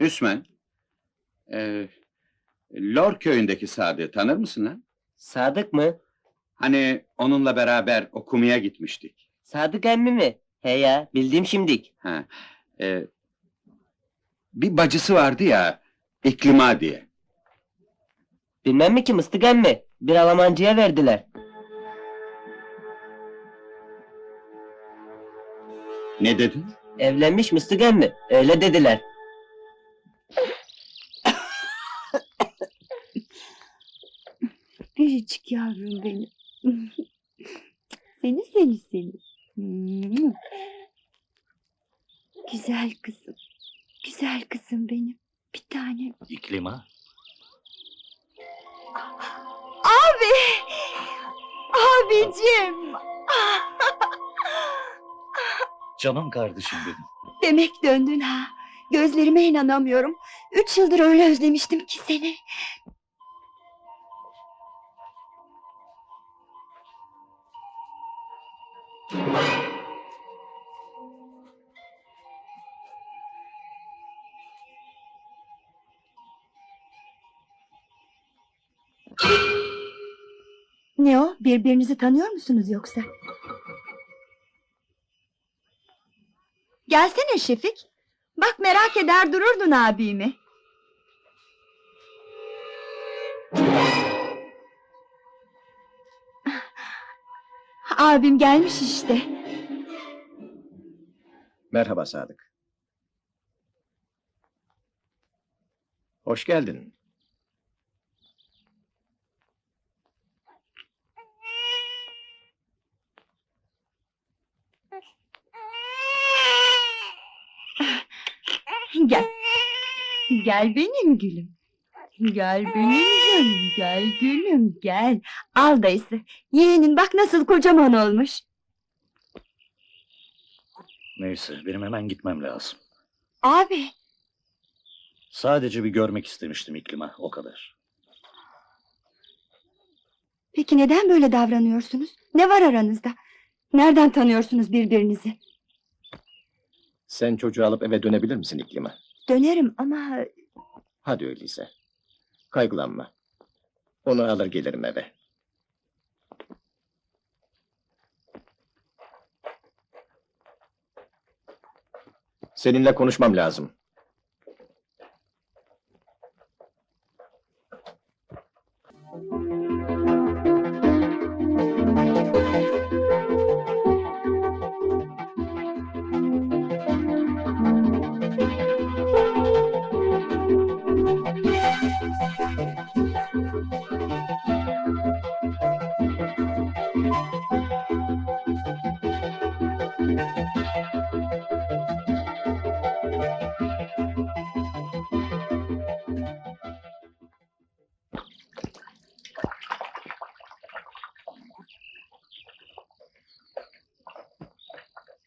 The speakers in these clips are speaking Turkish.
Hüsmen. Ee, Lor köyündeki Sadık'ı tanır mısın lan? Sadık mı? Hani onunla beraber okumaya gitmiştik. Sadık emmi mi? He ya, bildim şimdik. Ha. ee, bir bacısı vardı ya, İklima diye. Bilmem mi ki mıstık emmi? Bir Almancıya verdiler. Ne dedin? Evlenmiş mıstık emmi. Öyle dediler. Yavrum benim. seni seni seni. Güzel kızım. Güzel kızım benim. Bir tane. İklima. Abi! Abicim! Canım kardeşim benim. Demek döndün ha. Gözlerime inanamıyorum. Üç yıldır öyle özlemiştim ki seni. Ne o? Birbirinizi tanıyor musunuz yoksa? Gelsene Şefik. Bak merak eder dururdun abimi. Abim gelmiş işte. Merhaba Sadık. Hoş geldin. Gel. Gel benim gülüm. Gel benim canım. Gel gülüm gel. Al dayısı. Yeğenin bak nasıl kocaman olmuş. Neyse benim hemen gitmem lazım. Abi Sadece bir görmek istemiştim iklima o kadar. peki neden böyle davranıyorsunuz? Ne var aranızda? Nereden tanıyorsunuz birbirinizi? Sen çocuğu alıp eve dönebilir misin iklime? Dönerim ama Hadi öyleyse. Kaygılanma. Onu alır gelirim eve. Seninle konuşmam lazım.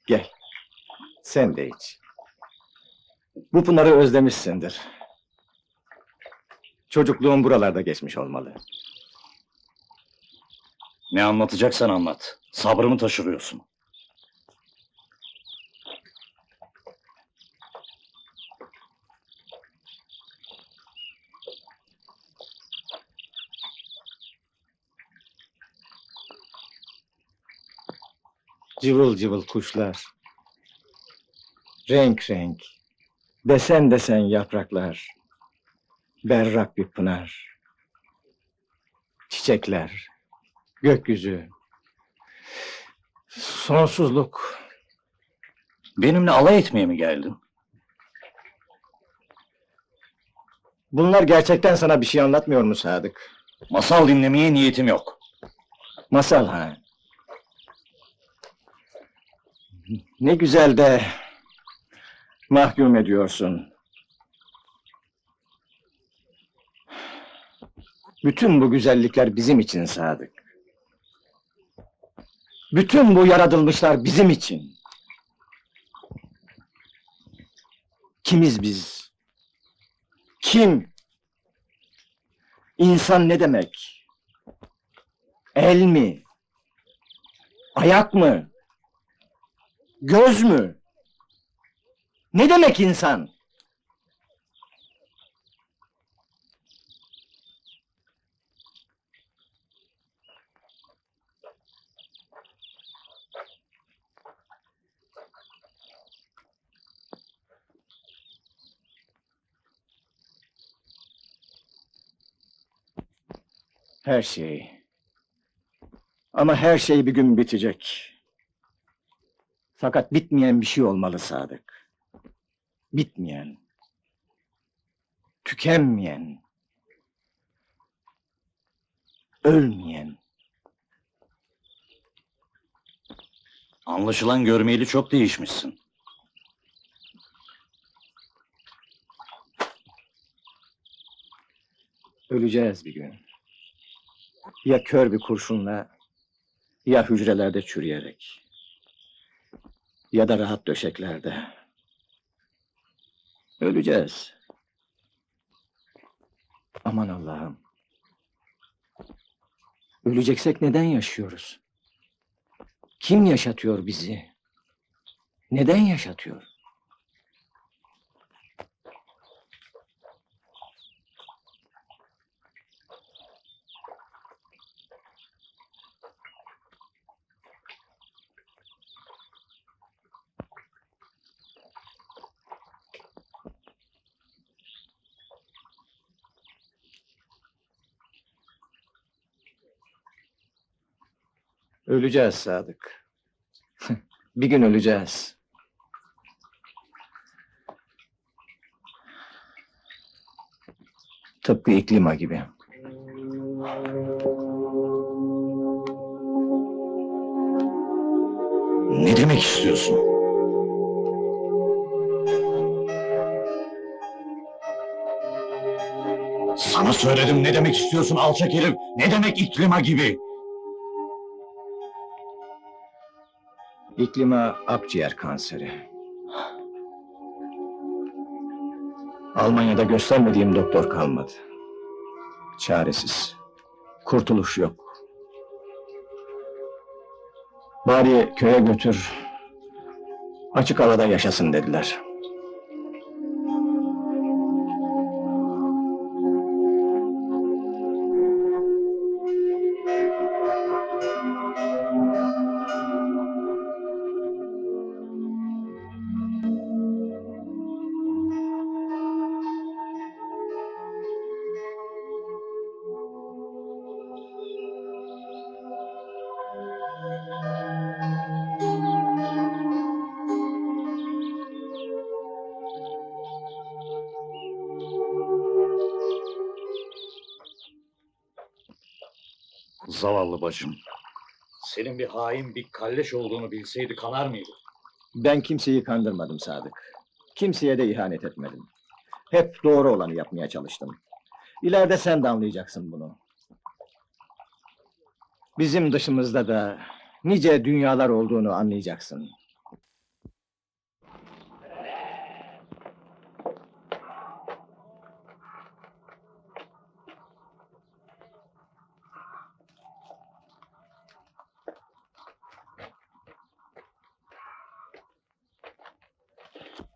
Gel. Sen de iç. Bu Pınar'ı özlemişsindir. Çocukluğun buralarda geçmiş olmalı. Ne anlatacaksan anlat. Sabrımı taşırıyorsun. Cıvıl cıvıl kuşlar. Renk renk. Desen desen yapraklar. Berrak bir pınar. Çiçekler. Gökyüzü. Sonsuzluk. Benimle alay etmeye mi geldin? Bunlar gerçekten sana bir şey anlatmıyor mu Sadık? Masal dinlemeye niyetim yok. Masal ha. Ne güzel de mahkum ediyorsun. Bütün bu güzellikler bizim için Sadık. Bütün bu yaratılmışlar bizim için. Kimiz biz? Kim? İnsan ne demek? El mi? Ayak mı? Göz mü? Ne demek insan? Her şey. Ama her şey bir gün bitecek. Fakat bitmeyen bir şey olmalı Sadık. Bitmeyen. Tükenmeyen. Ölmeyen. Anlaşılan görmeyeli çok değişmişsin. Öleceğiz bir gün. Ya kör bir kurşunla, ya hücrelerde çürüyerek. Ya da rahat döşeklerde. Öleceğiz. Aman Allah'ım. Öleceksek neden yaşıyoruz? Kim yaşatıyor bizi? Neden yaşatıyor? Öleceğiz Sadık. bir gün öleceğiz. Tıpkı iklima gibi. Ne demek istiyorsun? Sana söyledim ne demek istiyorsun alçak herif? Ne demek iklima gibi? İklima akciğer kanseri. Almanya'da göstermediğim doktor kalmadı. Çaresiz. Kurtuluş yok. Bari köye götür. Açık havada yaşasın dediler. Zavallı bacım. Senin bir hain, bir kalleş olduğunu bilseydi kanar mıydı? Ben kimseyi kandırmadım Sadık. Kimseye de ihanet etmedim. Hep doğru olanı yapmaya çalıştım. İleride sen de anlayacaksın bunu. Bizim dışımızda da nice dünyalar olduğunu anlayacaksın.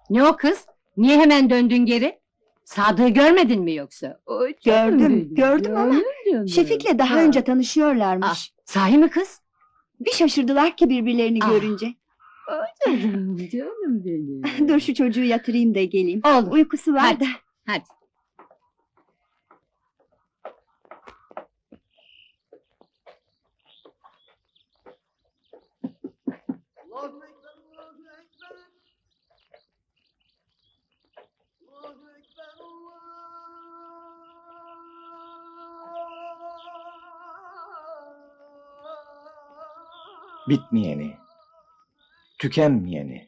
Ne o kız? Niye hemen döndün geri? Sadık'ı görmedin mi yoksa? Gördüm, gördüm ama Şefik'le daha Ha. önce tanışıyorlarmış. Ah, sahi mi kız? Bir şaşırdılar ki birbirlerini Ah. görünce. Canım, canım benim. Dur şu çocuğu yatırayım da geleyim. Olur. Uykusu var Hadi. da. Hadi. Bitmeyeni, tükenmeyeni,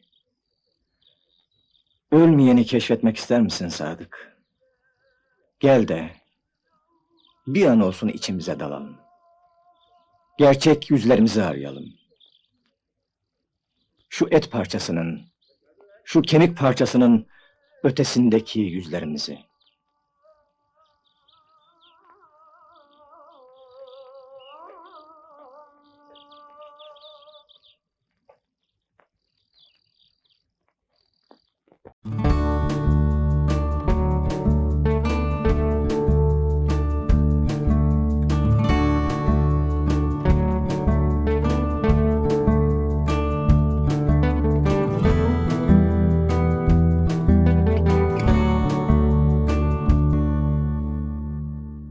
ölmeyeni keşfetmek ister misin Sadık? Gel de bir an olsun içimize dalalım. Gerçek yüzlerimizi arayalım. Şu et parçasının, şu kemik parçasının ötesindeki yüzlerimizi.